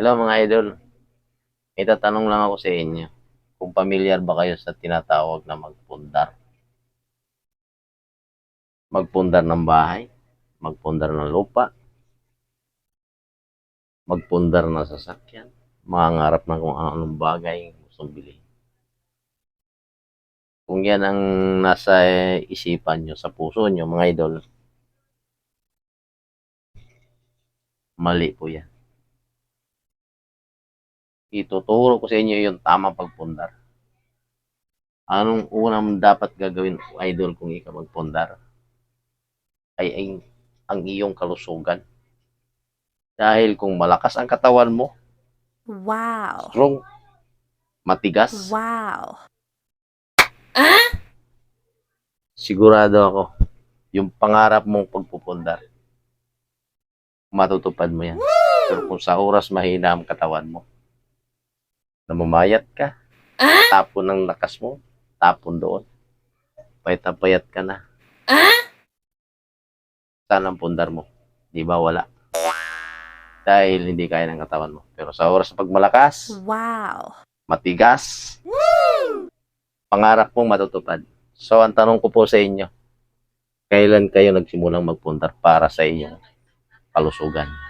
Hello mga idol. May tatanong lang ako sa inyo. Kung pamilyar ba kayo sa tinatawag na magpundar? Magpundar ng bahay, magpundar ng lupa, magpundar ng sasakyan, mangarap ng kung anong bagay gustong bilhin. Kung yan ang nasa isipan nyo, sa puso nyo, mga idol, mali po yan ituturo ko sa inyo yung tamang pagpundar. Anong unang dapat gagawin, idol, kung ikaw magpundar? Ay, ay ang iyong kalusugan. Dahil kung malakas ang katawan mo, Wow. strong, matigas, Wow. sigurado ako, yung pangarap mong pagpupundar, matutupad mo yan. Pero kung sa oras mahina ang katawan mo, namamayat ka, tapon ng lakas mo, tapon doon, payat na payat ka na. Saan ang pundar mo? Di ba wala? Dahil hindi kaya ng katawan mo. Pero sa oras na pagmalakas, Wow. matigas, pangarap mong matutupad. So, ang tanong ko po sa inyo, kailan kayo nagsimulang magpundar para sa inyong kalusugan?